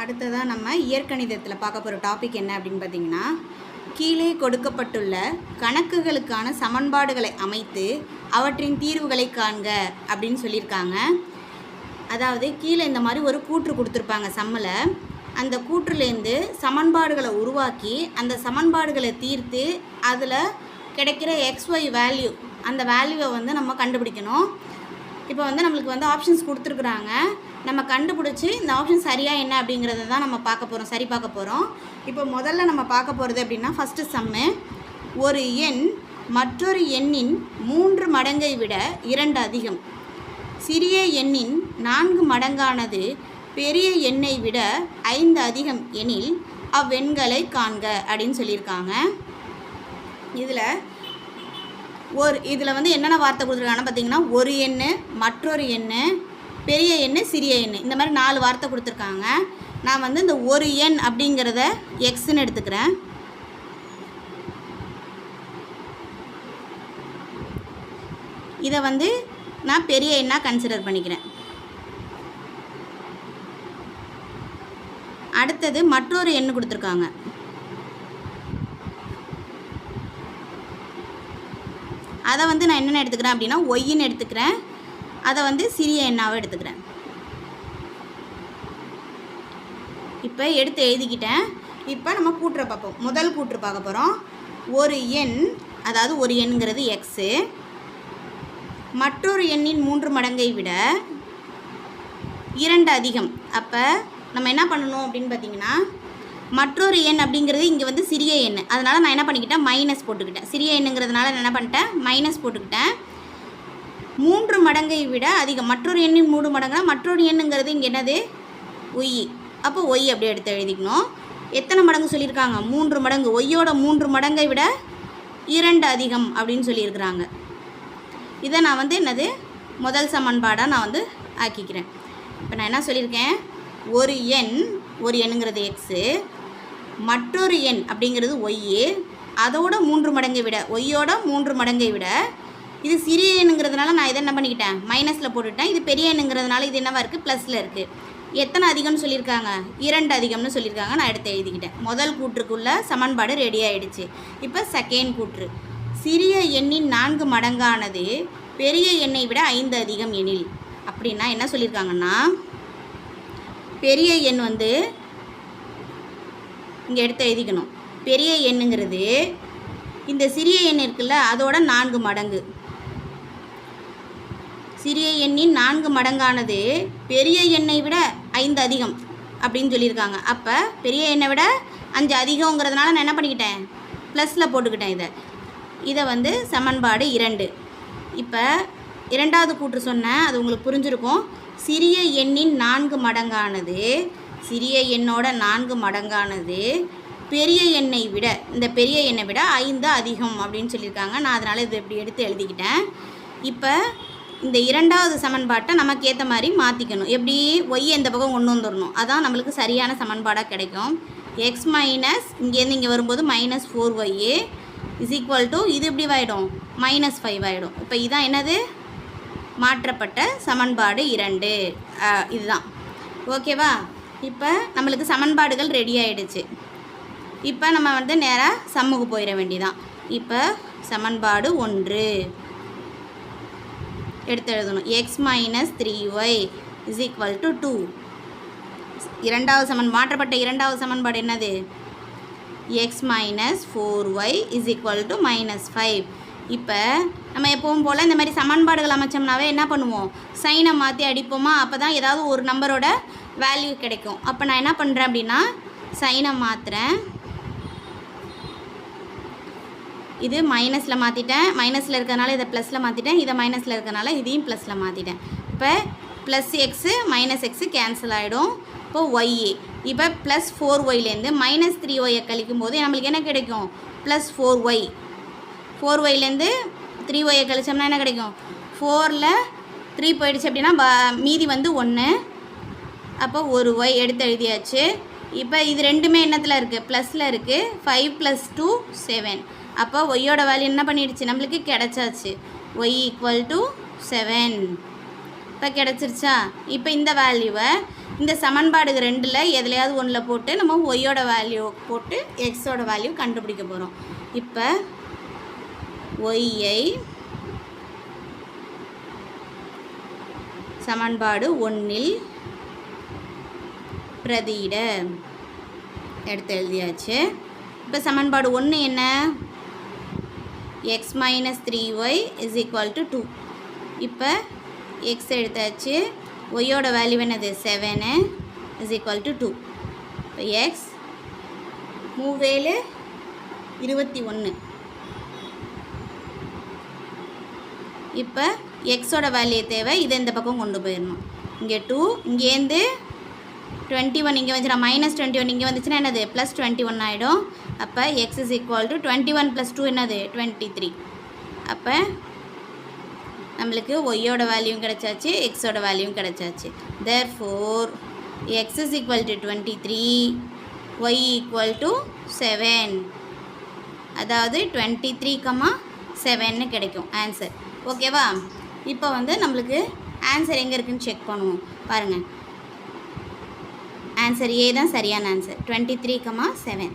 அடுத்ததாக நம்ம இயற்கணிதத்தில் பார்க்க போகிற டாபிக் என்ன அப்படின்னு பார்த்தீங்கன்னா கீழே கொடுக்கப்பட்டுள்ள கணக்குகளுக்கான சமன்பாடுகளை அமைத்து அவற்றின் தீர்வுகளை காண்க அப்படின்னு சொல்லியிருக்காங்க. அதாவது கீழே இந்த மாதிரி ஒரு கூற்று கொடுத்துருப்பாங்க சம்மில். அந்த கூற்றுலேருந்து சமன்பாடுகளை உருவாக்கி அந்த சமன்பாடுகளை தீர்த்து அதில் கிடைக்கிற எக்ஸ்ஒய் வேல்யூ அந்த வேல்யூவை வந்து நம்ம கண்டுபிடிக்கணும். இப்போ வந்து நம்மளுக்கு வந்து ஆப்ஷன்ஸ் கொடுத்துருக்குறாங்க. நம்ம கண்டுபிடிச்சி இந்த ஆப்ஷன் சரியாக என்ன அப்படிங்கிறத தான் நம்ம பார்க்க போகிறோம் சரி பார்க்க போகிறோம் இப்போ முதல்ல நம்ம பார்க்க போகிறது அப்படின்னா ஃபஸ்ட்டு சம்மு ஒரு எண் மற்றொரு எண்ணின் மூன்று மடங்கை விட இரண்டு அதிகம். சிறிய எண்ணின் நான்கு மடங்கானது பெரிய எண்ணை விட ஐந்து அதிகம் எனில் அவ்வெண்களை காண்க அப்படின்னு சொல்லியிருக்காங்க. இதில் ஒரு இதில் வந்து என்னென்ன வார்த்தை கொடுத்துருக்காங்கன்னா பார்த்தீங்கன்னா ஒரு எண்ணு மற்றொரு எண்ணு பெரிய எண்ணு சிறிய எண்ணு. இந்த மாதிரி நாலு வார்த்தை கொடுத்துருக்காங்க. நான் வந்து இந்த ஒரு எண் அப்படிங்கிறத எக்ஸ்ன்னு எடுத்துக்கிறேன். இதை வந்து நான் பெரிய எண்ணாக கன்சிடர் பண்ணிக்கிறேன். அடுத்தது மற்றொரு எண் கொடுத்துருக்காங்க. அதை வந்து நான் என்னென்ன எடுத்துக்கிறேன் அப்படின்னா ஒய்ன்னு எடுத்துக்கிறேன். அதை வந்து சிறிய எண்ணாவை எடுத்துக்கிறேன். இப்போ எடுத்து எழுதிக்கிட்டேன். இப்போ நம்ம கூட்டுற பார்ப்போம். முதல் கூற்று பார்க்க போகிறோம் ஒரு எண் அதாவது ஒரு எண்ங்கிறது எக்ஸு மற்றொரு எண்ணின் மூன்று மடங்கை விட இரண்டு அதிகம். அப்போ நம்ம என்ன பண்ணணும் அப்படின்னு பார்த்தீங்கன்னா மற்றொரு எண் அப்படிங்கிறது இங்கே வந்து சிறிய எண். அதனால் நான் என்ன பண்ணிக்கிட்டேன்? மைனஸ் போட்டுக்கிட்டேன். சிறிய எண்ணுங்கிறதுனால நான் என்ன பண்ணிட்டேன்? மைனஸ் போட்டுக்கிட்டேன். மூன்று மடங்கை விட அதிகம். மற்றொரு எண்ணின் மூணு மடங்குனா மற்றொரு எண்ணுங்கிறது இங்கே என்னது? ஒய் அப்போ ஒய் அப்படியே எடுத்து எழுதிக்கணும். எத்தனை மடங்கு சொல்லியிருக்காங்க? மூன்று மடங்கு. ஒய்யோட மூன்று மடங்கை விட இரண்டு அதிகம் அப்படின்னு சொல்லியிருக்கிறாங்க. இதை நான் வந்து என்னது? முதல் சமன்பாடாக நான் வந்து ஆக்கிக்கிறேன். இப்போ நான் என்ன சொல்லியிருக்கேன்? ஒரு எண் ஒரு எண்ணுங்கிறது எக்ஸு மற்றொரு எண் அப்படிங்கிறது ஒய்யே. அதோட மூன்று மடங்கை விட ஒய்யோட மூன்று மடங்கை விட இது சிறிய எண்ணுங்கிறதுனால நான் இதை என்ன பண்ணிக்கிட்டேன்? மைனஸில் போட்டுட்டேன். இது பெரிய எண்ணுங்கிறதுனால இது என்னவா இருக்குது ப்ளஸில் இருக்குது எத்தனை அதிகம்னு சொல்லியிருக்காங்க? இரண்டு அதிகம்னு சொல்லியிருக்காங்க. நான் எடுத்து எழுதிக்கிட்டேன். முதல் கூற்றுக்குள்ளே சமன்பாடு ரெடி ஆகிடுச்சு இப்போ செகண்ட் கூற்று. சிறிய எண்ணின் நான்கு மடங்கானது பெரிய எண்ணை விட ஐந்து அதிகம் எனில். அப்படின்னா என்ன சொல்லியிருக்காங்கன்னா பெரிய எண் வந்து இங்கே எடுத்து எழுதிக்கணும். பெரிய எண்ணுங்கிறது இந்த சிறிய எண் இருக்குல்ல அதோட நான்கு மடங்கு. சிறிய எண்ணின் நான்கு மடங்கானது பெரிய எண்ணை விட ஐந்து அதிகம் அப்படின்னு சொல்லியிருக்காங்க. அப்போ பெரிய எண்ணை விட அஞ்சு அதிகங்கிறதுனால நான் என்ன பண்ணிக்கிட்டேன்? ப்ளஸில் போட்டுக்கிட்டேன் இதை. இதை வந்து சமன்பாடு இரண்டு. இப்போ இரண்டாவது கூற்று சொன்னேன் அது உங்களுக்கு புரிஞ்சிருக்கும். சிறிய எண்ணின் நான்கு மடங்கானது சிறிய எண்ணோட நான்கு மடங்கானது. பெரிய எண்ணை விட இந்த பெரிய எண்ணை விட ஐந்து அதிகம் அப்படின்னு சொல்லியிருக்காங்க. நான் அதனால் இதை இப்படி எடுத்து எழுதிக்கிட்டேன். இப்போ இந்த இரண்டாவது சமன்பாட்டை நமக்கு ஏற்ற மாதிரி மாற்றிக்கணும் எப்படி? ஒய் எந்த பக்கம் கொண்டு வந்துடணும்? அதான் நம்மளுக்கு சரியான சமன்பாடாக கிடைக்கும். எக்ஸ் மைனஸ் இங்கேருந்து இங்கே வரும்போது minus four y is equal to இது இப்படி ஆகிடும் மைனஸ் ஃபைவ் ஆகிடும் இப்போ இதான் என்னது? மாற்றப்பட்ட சமன்பாடு இரண்டு. இதுதான். ஓகேவா இப்போ நம்மளுக்கு சமன்பாடுகள் ரெடி ஆகிடுச்சு இப்போ நம்ம வந்து நேராக சம்முக்கு போயிட வேண்டிதான் இப்போ சமன்பாடு ஒன்று. எடுத்து எழுதணும். X minus three y is equal to two இரண்டாவது சமன் மாற்றப்பட்ட இரண்டாவது சமன்பாடு என்னது? X minus four y is equal to minus five இப்போ நம்ம எப்பவும் போல் இந்த மாதிரி சமன்பாடுகள் அமைச்சோம்னாவே என்ன பண்ணுவோம்? சைனை மாற்றி அடிப்போமா? அப்போ தான் ஏதாவது ஒரு நம்பரோட வேல்யூ கிடைக்கும். அப்போ நான் என்ன பண்ணுறேன் அப்படின்னா சைனை மாற்றுறேன் இது மைனஸில் மாற்றிட்டேன் மைனஸில் இருக்கிறதுனால இதை ப்ளஸில் மாற்றிட்டேன் இதை மைனஸில் இருக்கிறதுனால இதையும் ப்ளஸில் மாற்றிட்டேன் இப்போ plus x minus x cancel ஆகிடும் இப்போ ஒய்ஏ இப்போ ப்ளஸ் ஃபோர் ஒய்லேருந்து மைனஸ் த்ரீ ஒய்யை கழிக்கும் போது நம்மளுக்கு என்ன கிடைக்கும்? ப்ளஸ் ஃபோர் ஒய் ஃபோர் ஒய்லேருந்து த்ரீ ஒய்யை கழிச்சோம்னா என்ன கிடைக்கும்? ஃபோரில் த்ரீ போயிடுச்சு அப்படின்னா ப- மீதி வந்து ஒன்று அப்போ ஒரு ஒய் எடுத்து எழுதியாச்சு. இப்போ இது ரெண்டுமே என்னத்தில் இருக்குது ப்ளஸில் இருக்குது ஃபைவ் ப்ளஸ் டூ செவன் அப்போ ஒய்யோட வேல்யூ என்ன பண்ணிடுச்சு? நம்மளுக்கு கிடச்சாச்சு. ஒய் ஈக்குவல் டு செவன் இப்போ கிடச்சிருச்சா? இப்போ இந்த வேல்யூவை இந்த சமன்பாடு ரெண்டில் எதுலையாவது ஒன்றில் போட்டு நம்ம ஒய்யோட வேல்யூ போட்டு எக்ஸோட வேல்யூ கண்டுபிடிக்க போகிறோம் இப்போ ஒய்யை சமன்பாடு ஒன்றில் பிரதியிட எடுத்து எழுதியாச்சு. இப்போ சமன்பாடு ஒன்று என்ன? X minus three y is equal to two இப்போ எக்ஸ் எடுத்தாச்சு. ஒய்யோட வேல்யூ என்னது? Seven is equal to two இப்போ எக்ஸ் மூவேழு இருபத்தி ஒன்று இப்போ எக்ஸோட வேல்யூ தேவை. இதை இந்த பக்கம் கொண்டு போயிடணும் இங்கே டூ இங்கேருந்து டுவெண்ட்டி ஒன் இங்கே வந்துச்சுன்னா மைனஸ் டுவெண்ட்டி ஒன் இங்கே வந்துச்சுன்னா என்னது? ப்ளஸ் டுவெண்ட்டி ஒன் ஆகிடும் அப்போ x is equal to twenty one plus two என்னது? டுவெண்ட்டி த்ரீ அப்போ நம்மளுக்கு ஒய்யோட வேல்யூவும் கிடச்சாச்சு எக்ஸோட வேல்யூவும் கிடச்சாச்சு therefore x is equal to twenty three y equal to seven அதாவது டுவெண்ட்டி த்ரீ கமா செவன்னு கிடைக்கும். ஆன்சர் ஓகேவா இப்போ வந்து நம்மளுக்கு ஆன்சர் எங்கே இருக்குதுன்னு செக் பண்ணுவோம். பாருங்கள் ஆன்சர் ஏ தான் சரியான answer. Twenty three comma seven